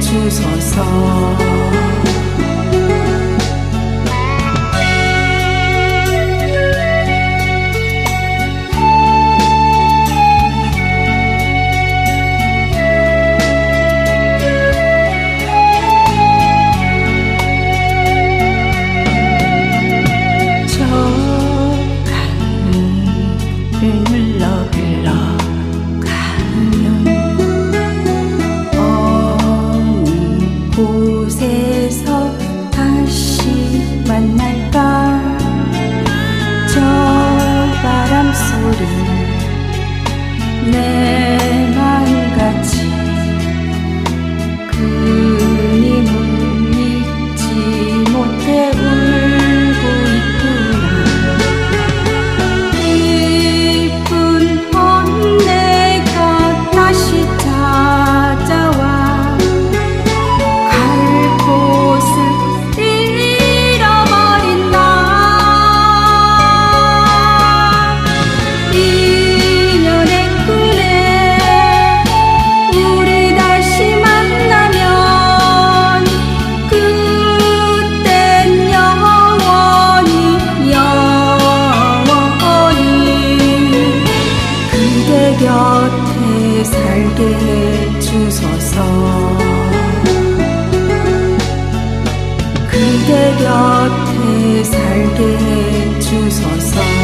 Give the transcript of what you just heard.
주소서. 저 가을을 눌러 흘러 내 마음같이 그님을 잊지 못해 되게 주소서. 그대 곁에 살게 주소서.